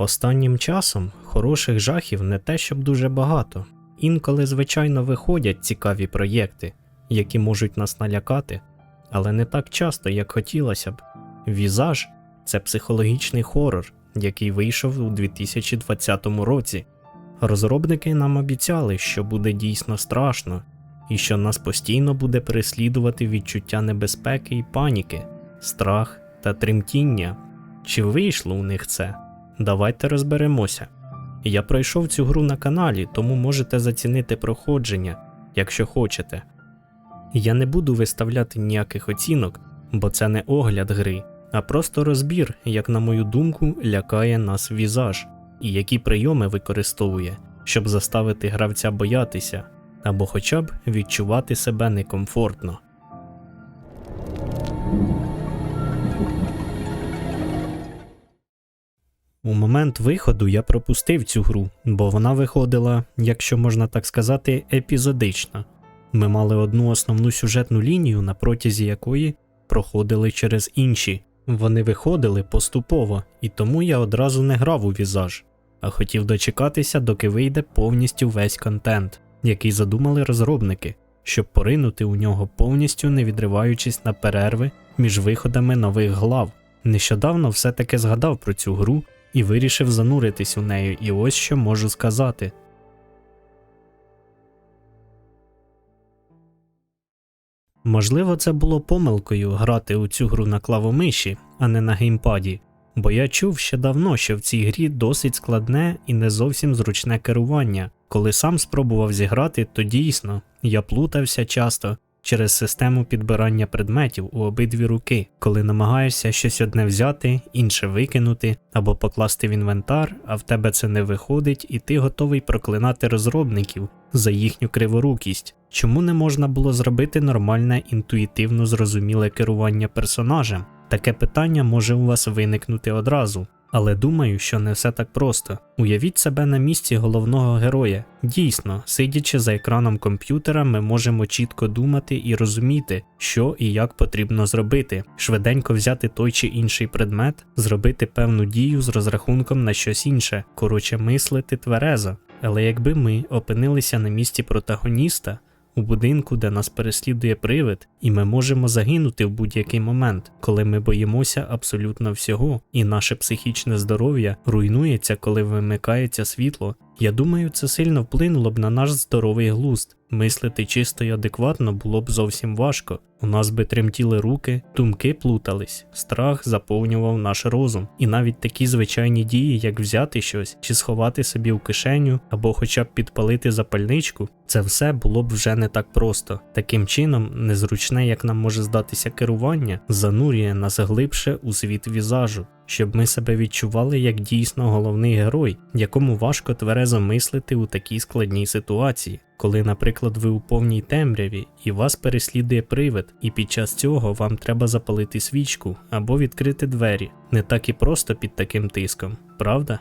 Останнім часом хороших жахів не те, щоб дуже багато. Інколи, звичайно, виходять цікаві проєкти, які можуть нас налякати, але не так часто, як хотілося б. Візаж це психологічний хорор, який вийшов у 2020 році. Розробники нам обіцяли, що буде дійсно страшно, і що нас постійно буде переслідувати відчуття небезпеки і паніки, страх та тремтіння. Чи вийшло у них це? Давайте розберемося. Я пройшов цю гру на каналі, тому можете зацінити проходження, якщо хочете. Я не буду виставляти ніяких оцінок, бо це не огляд гри, а просто розбір, як на мою думку, лякає нас візаж, і які прийоми використовує, щоб заставити гравця боятися або хоча б відчувати себе некомфортно. У момент виходу я пропустив цю гру, бо вона виходила, якщо можна так сказати, епізодично. Ми мали одну основну сюжетну лінію, на протязі якої проходили через інші. Вони виходили поступово, і тому я одразу не грав у візаж, а хотів дочекатися, доки вийде повністю весь контент, який задумали розробники, щоб поринути у нього повністю не відриваючись на перерви між виходами нових глав. Нещодавно все-таки згадав про цю гру і вирішив зануритись у неї, і ось що можу сказати. Можливо, це було помилкою грати у цю гру на клавомиші, а не на геймпаді, бо я чув ще давно, що в цій грі досить складне і не зовсім зручне керування. Коли сам спробував зіграти, то дійсно я плутався часто через систему підбирання предметів у обидві руки, коли намагаєшся щось одне взяти, інше викинути або покласти в інвентар, а в тебе це не виходить, і ти готовий проклинати розробників за їхню криворукість. Чому не можна було зробити нормальне інтуїтивно зрозуміле керування персонажем? Таке питання може у вас виникнути одразу. Але думаю, що не все так просто. Уявіть себе на місці головного героя. Дійсно, сидячи за екраном комп'ютера, ми можемо чітко думати і розуміти, що і як потрібно зробити, швиденько взяти той чи інший предмет, зробити певну дію з розрахунком на щось інше, коротше мислити тверезо. Але якби ми опинилися на місці протагоніста, у будинку, де нас переслідує привид, і ми можемо загинути в будь-який момент, коли ми боїмося абсолютно всього, і наше психічне здоров'я руйнується, коли вимикається світло. Я думаю, це сильно вплинуло б на наш здоровий глузд. Мислити чисто і адекватно було б зовсім важко. У нас би тремтіли руки, думки плутались, страх заповнював наш розум, і навіть такі звичайні дії, як взяти щось чи сховати собі в кишеню, або хоча б підпалити запальничку, це все було б вже не так просто. Таким чином, незручне, як нам може здатися керування, занурює нас глибше у світ візажу. Щоб ми себе відчували як дійсно головний герой, якому важко тверезо мислити у такій складній ситуації, коли, наприклад, ви у повній темряві і вас переслідує привид, і під час цього вам треба запалити свічку або відкрити двері. Не так і просто під таким тиском, правда?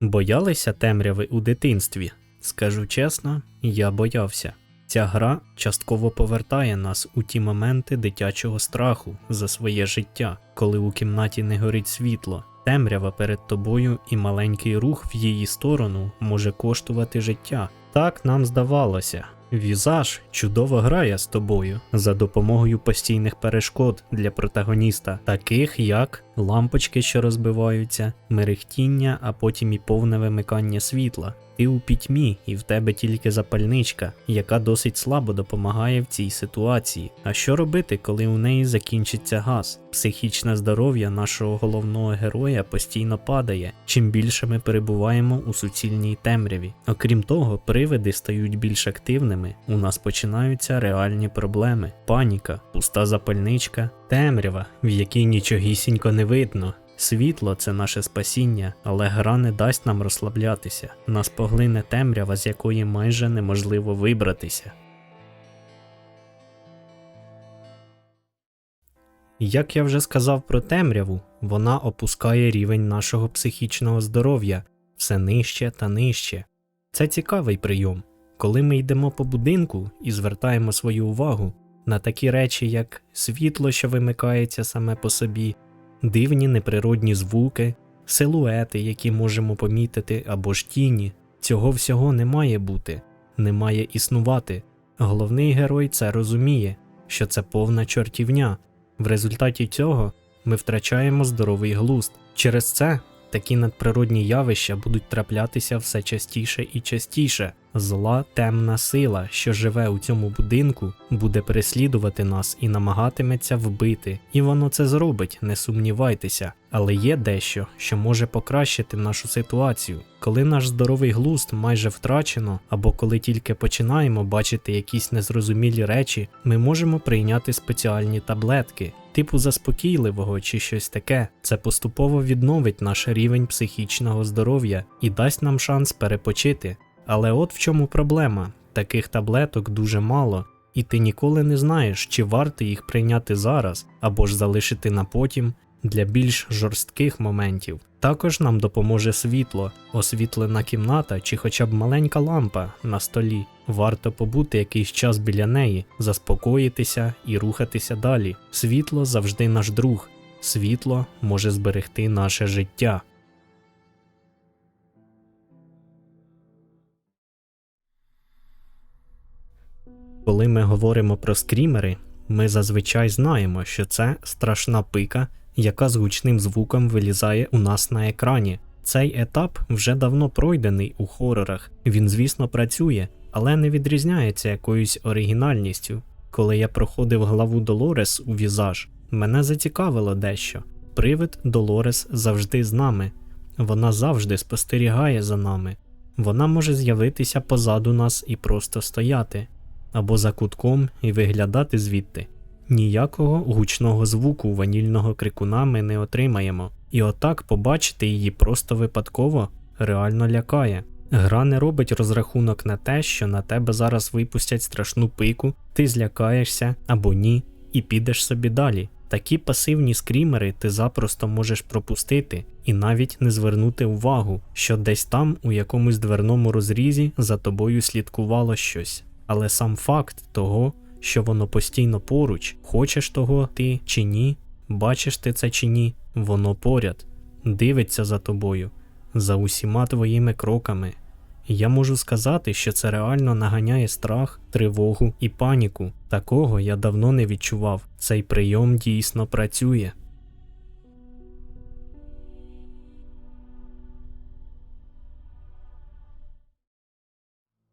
Боялися темряви у дитинстві? Скажу чесно, я боявся. Ця гра частково повертає нас у ті моменти дитячого страху за своє життя, коли у кімнаті не горить світло, темрява перед тобою і маленький рух в її сторону може коштувати життя. Так нам здавалося. Візаж чудово грає з тобою за допомогою постійних перешкод для протагоніста, таких як лампочки, що розбиваються, мерехтіння, а потім і повне вимикання світла. Ти у пітьмі, і в тебе тільки запальничка, яка досить слабо допомагає в цій ситуації. А що робити, коли у неї закінчиться газ? Психічне здоров'я нашого головного героя постійно падає, чим більше ми перебуваємо у суцільній темряві. Окрім того, привиди стають більш активними, у нас починаються реальні проблеми: паніка, пуста запальничка, темрява, в якій нічогісінько не видно. Світло це наше спасіння, але гра не дасть нам розслаблятися. Нас поглине темрява, з якої майже неможливо вибратися. Як я вже сказав про темряву, вона опускає рівень нашого психічного здоров'я все нижче та нижче. Це цікавий прийом. Коли ми йдемо по будинку і звертаємо свою увагу на такі речі, як світло, що вимикається саме по собі, дивні неприродні звуки, силуети, які можемо помітити, або ж тіні. Цього всього не має бути, не має існувати. Головний герой це розуміє, що це повна чортівня. В результаті цього ми втрачаємо здоровий глузд. Через це такі надприродні явища будуть траплятися все частіше і частіше. Зла темна сила, що живе у цьому будинку, буде переслідувати нас і намагатиметься вбити. І воно це зробить, не сумнівайтеся. Але є дещо, що може покращити нашу ситуацію. Коли наш здоровий глузд майже втрачено, або коли тільки починаємо бачити якісь незрозумілі речі, ми можемо прийняти спеціальні таблетки, типу заспокійливого чи щось таке. Це поступово відновить наш рівень психічного здоров'я і дасть нам шанс перепочити. Але от в чому проблема: таких таблеток дуже мало, і ти ніколи не знаєш, чи варто їх прийняти зараз або ж залишити на потім для більш жорстких моментів. Також нам допоможе світло, освітлена кімната чи хоча б маленька лампа на столі. Варто побути якийсь час біля неї, заспокоїтися і рухатися далі. Світло завжди наш друг, світло може зберегти наше життя. Коли ми говоримо про скрімери, ми зазвичай знаємо, що це страшна пика, яка з гучним звуком вилізає у нас на екрані. Цей етап вже давно пройдений у хорорах. Він, звісно, працює, але не відрізняється якоюсь оригінальністю. Коли я проходив главу Долорес у візаж, мене зацікавило дещо. Привид Долорес завжди з нами, вона завжди спостерігає за нами. Вона може з'явитися позаду нас і просто стояти, або за кутком і виглядати звідти. Ніякого гучного звуку ванільного крикуна ми не отримаємо, і отак побачити її просто випадково реально лякає. Гра не робить розрахунок на те, що на тебе зараз випустять страшну пику, ти злякаєшся або ні, і підеш собі далі. Такі пасивні скрімери ти запросто можеш пропустити і навіть не звернути увагу, що десь там у якомусь дверному розрізі за тобою слідкувало щось. Але сам факт того, що воно постійно поруч, хочеш того ти чи ні, бачиш ти це чи ні, воно поряд, дивиться за тобою, за усіма твоїми кроками. Я можу сказати, що це реально наганяє страх, тривогу і паніку. Такого я давно не відчував. Цей прийом дійсно працює.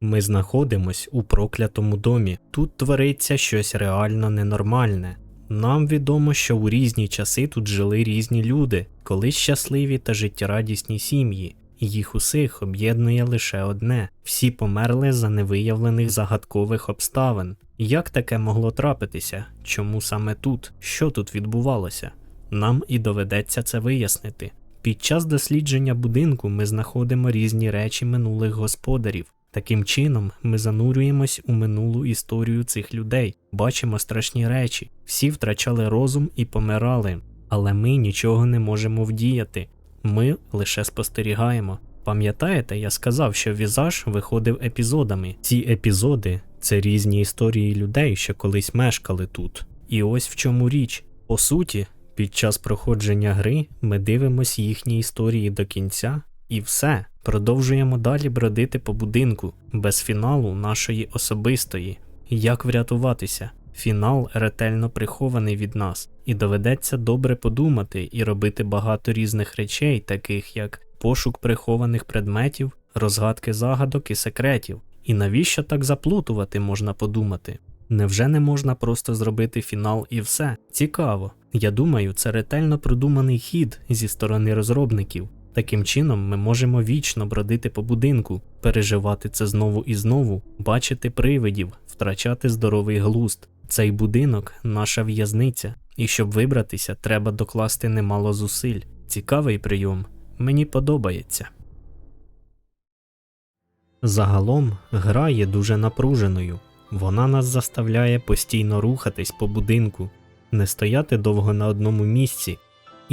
Ми знаходимось у проклятому домі. Тут твориться щось реально ненормальне. Нам відомо, що у різні часи тут жили різні люди, колись щасливі та життєрадісні сім'ї. Їх усіх об'єднує лише одне всі померли за невиявлених загадкових обставин. Як таке могло трапитися? Чому саме тут? Що тут відбувалося? Нам і доведеться це вияснити. Під час дослідження будинку ми знаходимо різні речі минулих господарів. Таким чином, ми занурюємось у минулу історію цих людей, бачимо страшні речі, всі втрачали розум і помирали, але ми нічого не можемо вдіяти. Ми лише спостерігаємо. Пам'ятаєте, я сказав, що візаж виходив епізодами. Ці епізоди це різні історії людей, що колись мешкали тут. І ось в чому річ. По суті, під час проходження гри ми дивимося їхні історії до кінця, і все. Продовжуємо далі бродити по будинку, без фіналу нашої особистої. Як врятуватися? Фінал ретельно прихований від нас, і доведеться добре подумати і робити багато різних речей, таких як пошук прихованих предметів, розгадки загадок і секретів. І навіщо так заплутувати, можна подумати? Невже не можна просто зробити фінал і все? Цікаво. Я думаю, це ретельно продуманий хід зі сторони розробників. Таким чином, ми можемо вічно бродити по будинку, переживати це знову і знову, бачити привидів, втрачати здоровий глузд. Цей будинок наша в'язниця, і щоб вибратися, треба докласти немало зусиль. Цікавий прийом, мені подобається. Загалом гра є дуже напруженою. Вона нас заставляє постійно рухатись по будинку, не стояти довго на одному місці,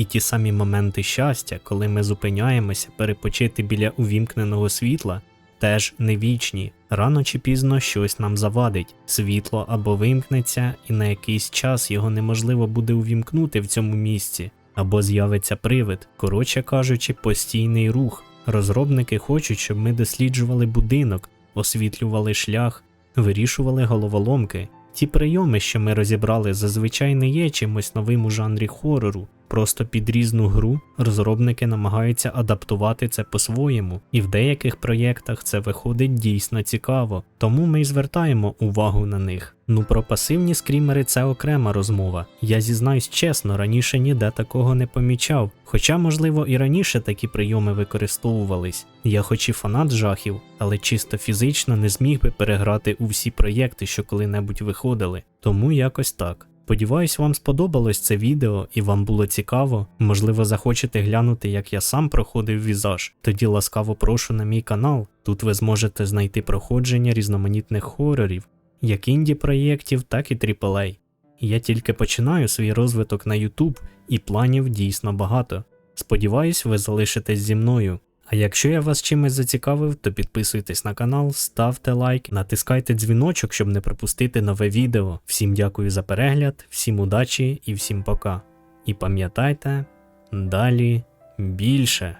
і ті самі моменти щастя, коли ми зупиняємося перепочити біля увімкненого світла, теж не вічні. Рано чи пізно щось нам завадить, світло або вимкнеться, і на якийсь час його неможливо буде увімкнути в цьому місці, або з'явиться привид, коротше кажучи, постійний рух. Розробники хочуть, щоб ми досліджували будинок, освітлювали шлях, вирішували головоломки. Ті прийоми, що ми розібрали, зазвичай не є чимось новим у жанрі хорору. Просто під різну гру розробники намагаються адаптувати це по-своєму, і в деяких проєктах це виходить дійсно цікаво, тому ми й звертаємо увагу на них. Ну про пасивні скрімери це окрема розмова. Я зізнаюсь чесно, раніше ніде такого не помічав, хоча, можливо, і раніше такі прийоми використовувались. Я хоч і фанат жахів, але чисто фізично не зміг би переграти у всі проєкти, що коли-небудь виходили, тому якось так. Сподіваюсь, вам сподобалось це відео і вам було цікаво. Можливо, захочете глянути, як я сам проходив візаж. Тоді ласкаво прошу на мій канал. Тут ви зможете знайти проходження різноманітних хорорів, як інді проєктів, так і AAA. Я тільки починаю свій розвиток на YouTube, і планів дійсно багато. Сподіваюсь, ви залишитесь зі мною. А якщо я вас чимось зацікавив, то підписуйтесь на канал, ставте лайк, натискайте дзвіночок, щоб не пропустити нове відео. Всім дякую за перегляд, всім удачі і всім пока. І пам'ятайте, далі більше.